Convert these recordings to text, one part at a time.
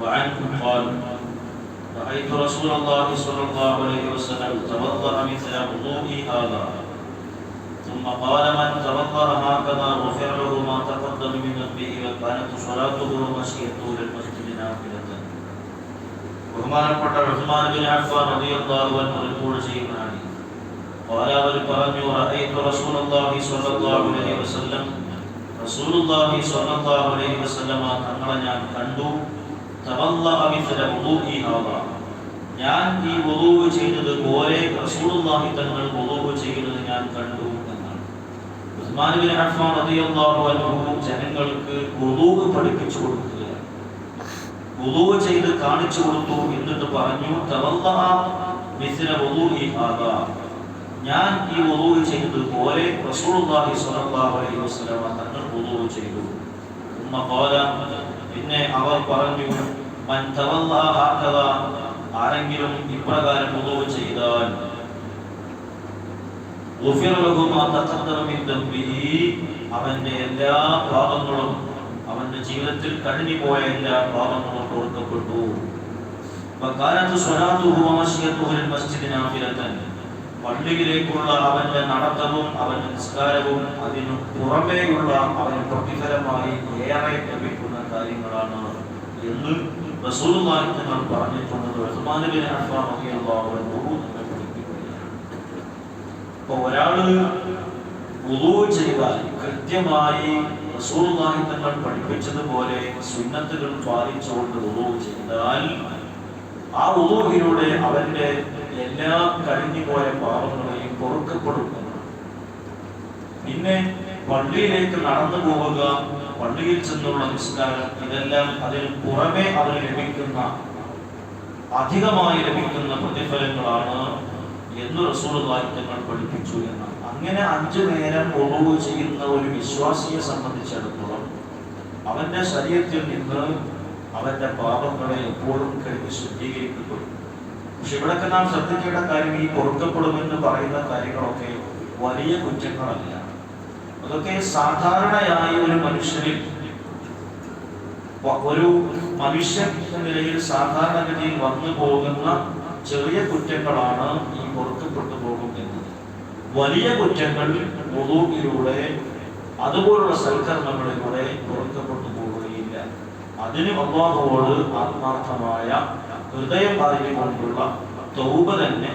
وعنه قال رأيت رسول الله صلى الله عليه وسلم توضأ مثل وضوئي هذا ثم قال من توضأ هكذا غفر له ما تقدم من ذنبه وكانت صلاته ومشيته للمسجد نافلة ബഹുമാനപ്പെട്ട ഉസ്മാൻ ബിൻ അഫ്ഫാൻ റളിയല്ലാഹു അൻഹു റിപ്പോർട്ട് ചെയ്യുന്നതാണ് قال അവർ പറഞ്ഞു റഅയ്തു റസൂലുള്ളാഹി സ്വല്ലല്ലാഹു അലൈഹി വസല്ലം റസൂലുള്ളാഹി സ്വല്ലല്ലാഹു അലൈഹി വസല്ലം തങ്ങളെ ഞാൻ കണ്ടു ഞാൻ ഈ വധുവ് ചെയ്തത് പോലെ റസൂലുള്ളാഹി തങ്ങൾ വധുവ് ചെയ്യുന്നത് ഞാൻ കണ്ടു എന്നാണ്. ഉസ്മാൻ ബിൻ അഫ്ഫാൻ റളിയല്ലാഹു അൻഹു ജനങ്ങൾക്ക് വധുവ് പഠിപ്പിച്ചു കൊടുക്കുകയാണ്. വധുവ് ചെയ്ത് കാണിച്ചു കൊടുത്തു എന്നിട്ട് പറഞ്ഞു തവല്ലഹ മിസ്ല വുദൂഇ ഹാദാ. ഞാൻ ഈ വധുവ് ചെയ്തത് പോലെ റസൂലുള്ളാഹി സ്വല്ലല്ലാഹു അലൈഹി വസല്ലം തങ്ങൾ വധുവ് ചെയ്തു. ഉമ്മ ഖാല പിന്നെ അവർ പറഞ്ഞു ആരെങ്കിലും ഇപ്രകാരം ഉദവ് ചെയ്താൽ അവന്റെ എല്ലാ പാപങ്ങളും അവന്റെ ജീവിതത്തിൽ കഴിഞ്ഞു പോയ എല്ലാ പാപങ്ങളും കൊടുക്കപ്പെട്ടു പള്ളിയിലേക്കുള്ള അവന്റെ നടത്തവും അവന്റെ നിസ്കാരവും അതിനു പുറമേയുള്ള അവന് പ്രതിഫലമായി ഏറെ ലഭിക്കുന്ന കാര്യങ്ങളാണ്. റസൂലുള്ളാഹി തങ്ങൾ കൃത്യമായി റസൂലുള്ളാഹി തങ്ങൾ പഠിപ്പിച്ചതുപോലെ സുന്നത്തുകൾ പാലിച്ചുകൊണ്ട് വുളൂ ചെയ്താൽ ആ വുളൂഹിലൂടെ അവന്റെ എല്ലാ കഴിഞ്ഞുപോയ പാപങ്ങളെയും പൊറുക്കപ്പെടും പിന്നെ പള്ളിയിലേക്ക് നടന്നു പോവുക പള്ളിയിൽ ചെന്നുള്ള നിസ്കാരം ഇതെല്ലാം അതിന് പുറമെ അവർ ലഭിക്കുന്ന അധികമായി ലഭിക്കുന്ന പ്രതിഫലങ്ങളാണ് എന്ന് റസൂലുള്ളാഹി തങ്ങൾ പഠിപ്പിച്ചു എന്ന് അങ്ങനെ അഞ്ചു നേരം ഒഴിവ് ചെയ്യുന്ന ഒരു വിശ്വാസിയെ സംബന്ധിച്ചിടത്തോളം അവന്റെ ശരീരത്തിൽ നിന്ന് അവന്റെ പാപങ്ങളെ എപ്പോഴും കഴിഞ്ഞ് ശുദ്ധീകരിക്കപ്പെടും. പക്ഷെ ഇവിടൊക്കെ നാം ശ്രദ്ധിക്കേണ്ട കാര്യം ഈ പൊറുക്കപ്പെടുമെന്ന് പറയുന്ന കാര്യങ്ങളൊക്കെ വലിയ കുറ്റങ്ങളല്ല. അതൊക്കെ സാധാരണയായി ഒരു മനുഷ്യനിൽ ഒരു മനുഷ്യൻ എന്ന നിലയിൽ സാധാരണഗതിയിൽ വന്നു പോകുന്ന ചെറിയ കുറ്റങ്ങളാണ് ഈ പുറത്തുപെട്ടു പോകും എന്നത് വലിയ കുറ്റങ്ങൾ മുതൂക്കിലൂടെ അതുപോലുള്ള സൽക്കർമ്മങ്ങളിലൂടെ പുറത്തുപെട്ടു പോവുകയില്ല. അതിന് അള്ളാഹുവോട് ആത്മാർത്ഥമായ ഹൃദയം അറിഞ്ഞുകൊണ്ടുള്ള തൗബ തന്നെ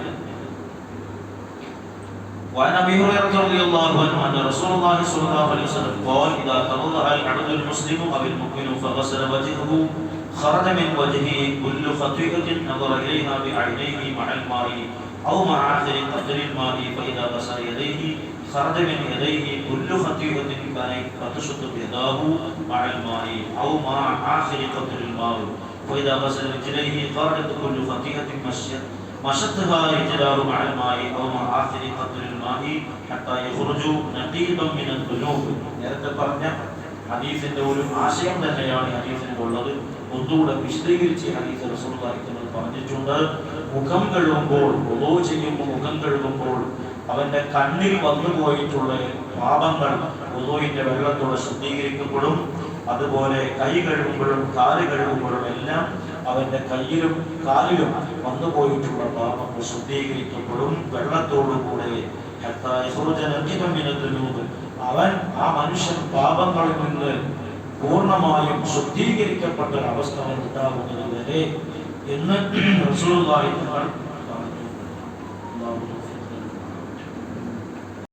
وعن أبي هريرة رضي الله عنه أن رسول الله صلى الله عليه وسلم قال إذا تضرع العبد المسلم أو المؤمن فغسل وجهه خرج من وجهه كل خطيئة نظر إليها بعينيه مع الماء أو مع آخر قدر الماء فإذا غسل يديه خرج من يديه كل خطيئة كانت فتشط يداه مع الماء أو مع آخر قدر الماء. فإذا غسل رجليه خرجت كل خطيئة مشيت مشتها رجلاه مع الماء أو مع الماء حتى يخرج نقيبا من الذنوب നേരത്തെ പറഞ്ഞ ഹദീസിന്റെ ഒരു ആശയം തന്നെയാണ് ഈ ഹദീസിന് ഉള്ളത് ഒന്നുകൂടെ വിശദീകരിച്ച് ഈ ഹദീസ് റസൂലുള്ളാഹി തങ്ങൾ പറഞ്ഞിട്ടുണ്ട് മുഖം കഴുകുമ്പോൾ ഒതോ ചെയ്യുമ്പോൾ മുഖം കഴുകുമ്പോൾ അവന്റെ കണ്ണിൽ വന്നു പോയിട്ടുള്ള പാപങ്ങൾ ഒതോയിന്റെ വെള്ളത്തോടെ ശുദ്ധീകരിക്കപ്പെടും അതുപോലെ കൈ കഴുകുമ്പോഴും കാല് കഴുകുമ്പോഴും എല്ലാം അവന്റെ കയ്യിലും കാലിലും വന്നു പോയിട്ടുള്ള പാപങ്ങൾ ശുദ്ധീകരിക്കപ്പെടും വെള്ളത്തോടുകൂടെ ഹത്താ യഖ്റുജ നഖിബൻ മിനൽ ദുനൂബ്. അവൻ ആ മനുഷ്യൻ പാപങ്ങളിൽ നിന്ന് പൂർണ്ണമായും ശുദ്ധീകരിക്കപ്പെട്ട ഒരു അവസ്ഥ ഉണ്ടാകുന്നത് വരെ എന്ന് റസൂലുള്ളാഹി തങ്ങൾ പറഞ്ഞു അല്ലാഹു തൗഫീഖ്